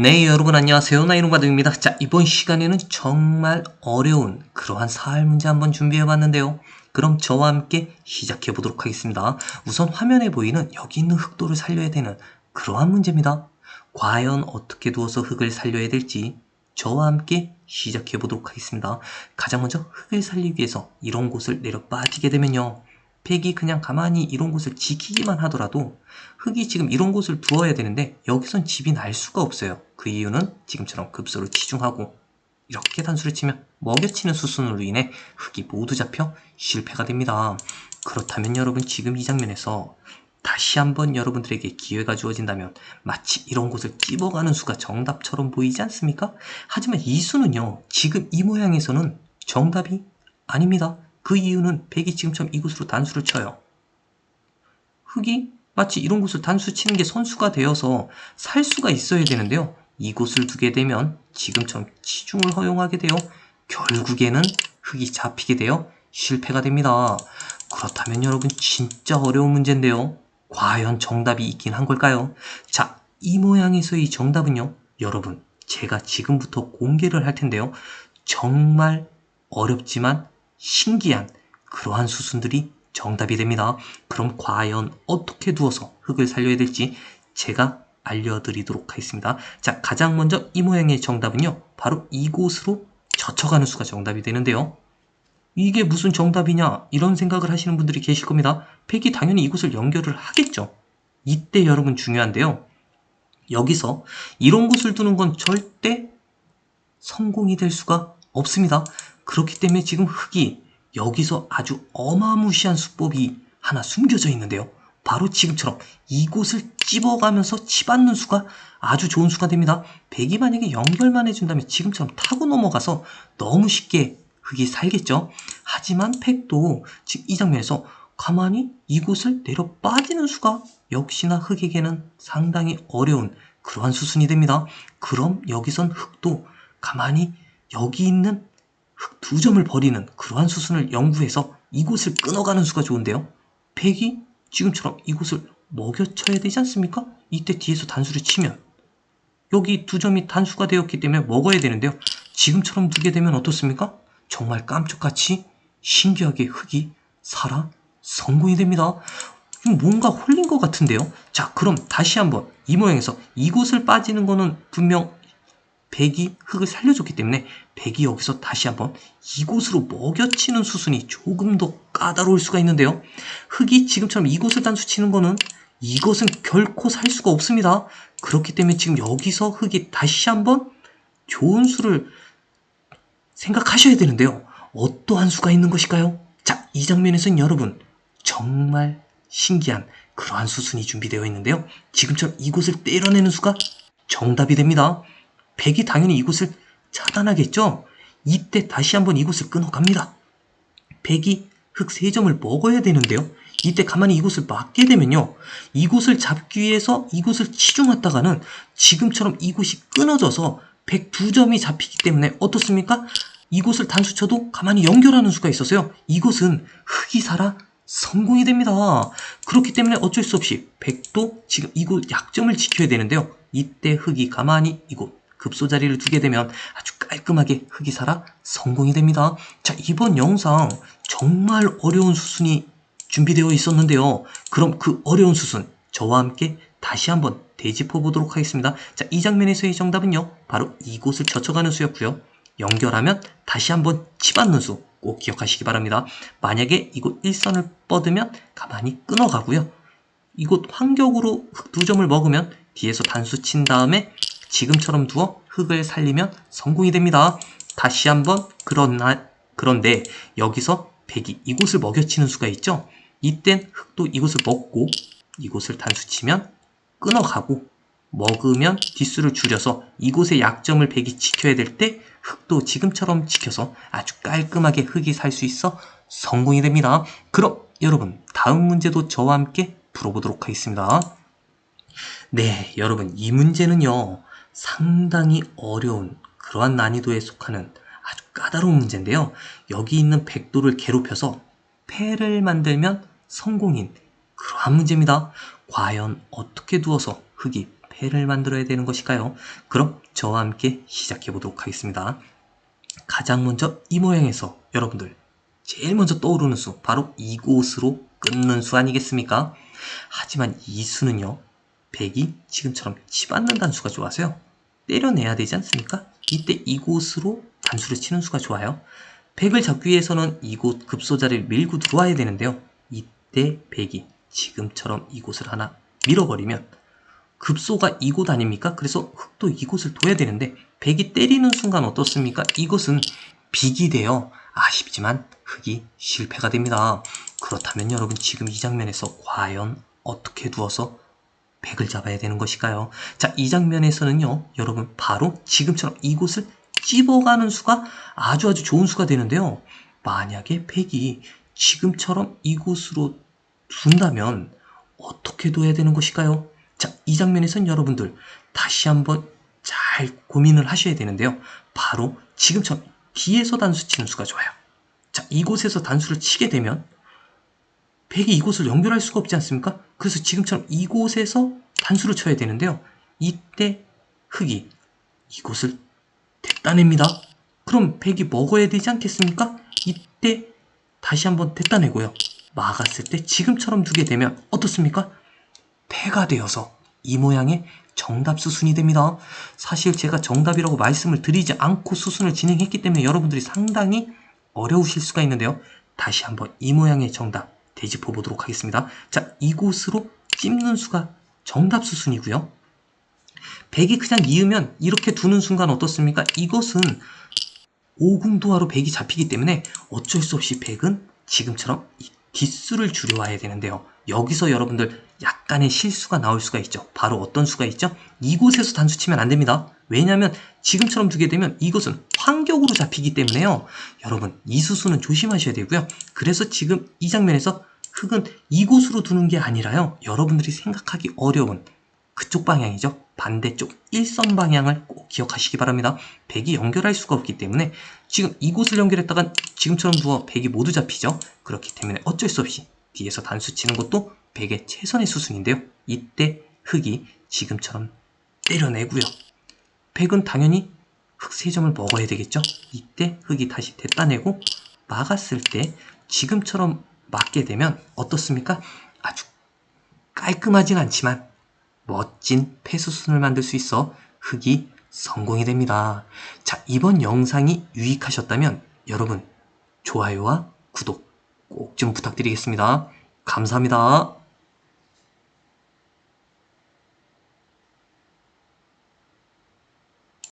네, 여러분 안녕하세요. 나이로바등입니다. 자, 이번 시간에는 정말 어려운 그러한 사활 문제 한번 준비해 봤는데요. 그럼 저와 함께 시작해 보도록 하겠습니다. 우선 화면에 보이는 여기 있는 흑도를 살려야 되는 그러한 문제입니다. 과연 어떻게 두어서 흙을 살려야 될지 저와 함께 시작해 보도록 하겠습니다. 가장 먼저 흙을 살리기 위해서 이런 곳을 내려 빠지게 되면요. 팩이 그냥 가만히 이런 곳을 지키기만 하더라도 흙이 지금 이런 곳을 두어야 되는데 여기선 집이 날 수가 없어요. 그 이유는 지금처럼 급소를 치중하고 이렇게 단수를 치면 먹여치는 수순으로 인해 흙이 모두 잡혀 실패가 됩니다. 그렇다면 여러분 지금 이 장면에서 다시 한번 여러분들에게 기회가 주어진다면 마치 이런 곳을 찝어가는 수가 정답처럼 보이지 않습니까? 하지만 이 수는요 지금 이 모양에서는 정답이 아닙니다. 그 이유는 백이 지금처럼 이곳으로 단수를 쳐요. 흙이 마치 이런 곳을 단수 치는 게 선수가 되어서 살 수가 있어야 되는데요. 이곳을 두게 되면 지금처럼 치중을 허용하게 되어 결국에는 흙이 잡히게 되어 실패가 됩니다. 그렇다면 여러분 진짜 어려운 문제인데요. 과연 정답이 있긴 한 걸까요? 자, 이 모양에서의 정답은요. 여러분, 제가 지금부터 공개를 할 텐데요. 정말 어렵지만 신기한 그러한 수순들이 정답이 됩니다. 그럼 과연 어떻게 두어서 흙을 살려야 될지 제가 알려드리도록 하겠습니다. 자, 가장 먼저 이 모양의 정답은요. 바로 이곳으로 젖혀가는 수가 정답이 되는데요. 이게 무슨 정답이냐 이런 생각을 하시는 분들이 계실 겁니다. 팩이 당연히 이곳을 연결을 하겠죠. 이때 여러분 중요한데요. 여기서 이런 곳을 두는 건 절대 성공이 될 수가 없습니다. 그렇기 때문에 지금 흙이 여기서 아주 어마무시한 수법이 하나 숨겨져 있는데요. 바로 지금처럼 이곳을 찝어가면서 치받는 수가 아주 좋은 수가 됩니다. 백이 만약에 연결만 해준다면 지금처럼 타고 넘어가서 너무 쉽게 흙이 살겠죠. 하지만 팩도 지금 이 장면에서 가만히 이곳을 내려 빠지는 수가 역시나 흙에게는 상당히 어려운 그러한 수순이 됩니다. 그럼 여기선 흙도 가만히 여기 있는 흙 두 점을 버리는 그러한 수순을 연구해서 이곳을 끊어가는 수가 좋은데요. 백이 지금처럼 이곳을 먹여쳐야 되지 않습니까? 이때 뒤에서 단수를 치면 여기 두 점이 단수가 되었기 때문에 먹어야 되는데요. 지금처럼 두게 되면 어떻습니까? 정말 깜짝같이 신기하게 흙이 살아 성공이 됩니다. 뭔가 홀린 것 같은데요. 자, 그럼 다시 한번 이 모양에서 이곳을 빠지는 거는 분명 백이 흙을 살려줬기 때문에 백이 여기서 다시 한번 이곳으로 먹여치는 수순이 조금 더 까다로울 수가 있는데요. 흙이 지금처럼 이곳을 단수 치는 거는 이것은 결코 살 수가 없습니다. 그렇기 때문에 지금 여기서 흙이 다시 한번 좋은 수를 생각하셔야 되는데요. 어떠한 수가 있는 것일까요? 자, 이 장면에서는 여러분 정말 신기한 그러한 수순이 준비되어 있는데요. 지금처럼 이곳을 때려내는 수가 정답이 됩니다. 백이 당연히 이곳을 차단하겠죠? 이때 다시 한번 이곳을 끊어갑니다. 백이 흙 3점을 먹어야 되는데요. 이때 가만히 이곳을 막게 되면요. 이곳을 잡기 위해서 이곳을 치중했다가는 지금처럼 이곳이 끊어져서 102점이 잡히기 때문에 어떻습니까? 이곳을 단수 쳐도 가만히 연결하는 수가 있어서요. 이곳은 흙이 살아 성공이 됩니다. 그렇기 때문에 어쩔 수 없이 100도 지금 이곳 약점을 지켜야 되는데요. 이때 흙이 가만히 이곳 급소 자리를 두게 되면 아주 깔끔하게 흙이 살아 성공이 됩니다. 자, 이번 영상 정말 어려운 수순이 준비되어 있었는데요. 그럼 그 어려운 수순 저와 함께 다시 한번 되짚어 보도록 하겠습니다. 자, 이 장면에서의 정답은요. 바로 이곳을 젖혀가는 수였고요. 연결하면 다시 한번 치받는 수 꼭 기억하시기 바랍니다. 만약에 이곳 일선을 뻗으면 가만히 끊어가고요. 이곳 환격으로 흙두 점을 먹으면 뒤에서 단수 친 다음에 지금처럼 두어 흙을 살리면 성공이 됩니다. 다시 한번 그러나 그런데 여기서 백이 이곳을 먹여치는 수가 있죠. 이땐 흙도 이곳을 먹고 이곳을 단수치면 끊어가고 먹으면 뒷수를 줄여서 이곳의 약점을 백이 지켜야 될 때 흙도 지금처럼 지켜서 아주 깔끔하게 흙이 살 수 있어 성공이 됩니다. 그럼 여러분 다음 문제도 저와 함께 풀어보도록 하겠습니다. 네, 여러분 이 문제는요 상당히 어려운 그러한 난이도에 속하는 아주 까다로운 문제인데요. 여기 있는 백도를 괴롭혀서 패를 만들면 성공인 그러한 문제입니다. 과연 어떻게 두어서 흙이 패를 만들어야 되는 것일까요? 그럼 저와 함께 시작해 보도록 하겠습니다. 가장 먼저 이 모양에서 여러분들 제일 먼저 떠오르는 수 바로 이곳으로 끊는 수 아니겠습니까? 하지만 이 수는요 100이 지금처럼 치받는다는 수가 좋아서요 때려내야 되지 않습니까? 이때 이곳으로 단수를 치는 수가 좋아요 100을 잡기 위해서는 이곳 급소자를 밀고 들어와야 되는데요 이때 100이 지금처럼 이곳을 하나 밀어버리면 급소가 이곳 아닙니까? 그래서 흑도 이곳을 둬야 되는데 100이 때리는 순간 어떻습니까? 이곳은 빅이 돼요. 아쉽지만 흑이 실패가 됩니다. 그렇다면 여러분 지금 이 장면에서 과연 어떻게 두어서 100을 잡아야 되는 것일까요? 자, 이 장면에서는요, 여러분 바로 지금처럼 이곳을 찝어가는 수가 아주 아주 좋은 수가 되는데요. 만약에 100이 지금처럼 이곳으로 둔다면 어떻게 둬야 되는 것일까요? 자, 이 장면에선 여러분들 다시 한번 잘 고민을 하셔야 되는데요. 바로 지금처럼 뒤에서 단수 치는 수가 좋아요. 자, 이곳에서 단수를 치게 되면 백이 이곳을 연결할 수가 없지 않습니까? 그래서 지금처럼 이곳에서 단수를 쳐야 되는데요. 이때 흑이 이곳을 됐다냅니다. 그럼 백이 먹어야 되지 않겠습니까? 이때 다시 한번 됐다내고요. 막았을 때 지금처럼 두게 되면 어떻습니까? 패가 되어서 이 모양의 정답 수순이 됩니다. 사실 제가 정답이라고 말씀을 드리지 않고 수순을 진행했기 때문에 여러분들이 상당히 어려우실 수가 있는데요. 다시 한번 이 모양의 정답 되짚어 보도록 하겠습니다. 자, 이곳으로 찝는 수가 정답 수순이고요. 100이 그냥 이으면 이렇게 두는 순간 어떻습니까? 이것은 오궁도하로 100이 잡히기 때문에 어쩔 수 없이 100은 지금처럼 이 뒷수를 줄여와야 되는데요. 여기서 여러분들 약간의 실수가 나올 수가 있죠. 바로 어떤 수가 있죠? 이곳에서 단수 치면 안 됩니다. 왜냐하면 지금처럼 두게 되면 이것은 환격으로 잡히기 때문에요. 여러분 이 수수는 조심하셔야 되고요. 그래서 지금 이 장면에서 흙은 이곳으로 두는 게 아니라요. 여러분들이 생각하기 어려운 그쪽 방향이죠. 반대쪽 일선 방향을 꼭 기억하시기 바랍니다. 백이 연결할 수가 없기 때문에 지금 이곳을 연결했다간 지금처럼 두어 백이 모두 잡히죠. 그렇기 때문에 어쩔 수 없이 뒤에서 단수 치는 것도 백의 최선의 수순인데요. 이때 흑이 지금처럼 때려내고요. 백은 당연히 흑 3점을 먹어야 되겠죠. 이때 흑이 다시 됐다내고 막았을 때 지금처럼 맞게 되면 어떻습니까? 아주 깔끔하진 않지만 멋진 패수순을 만들 수 있어 흑이 성공이 됩니다. 자, 이번 영상이 유익하셨다면 여러분 좋아요와 구독 꼭 좀 부탁드리겠습니다. 감사합니다.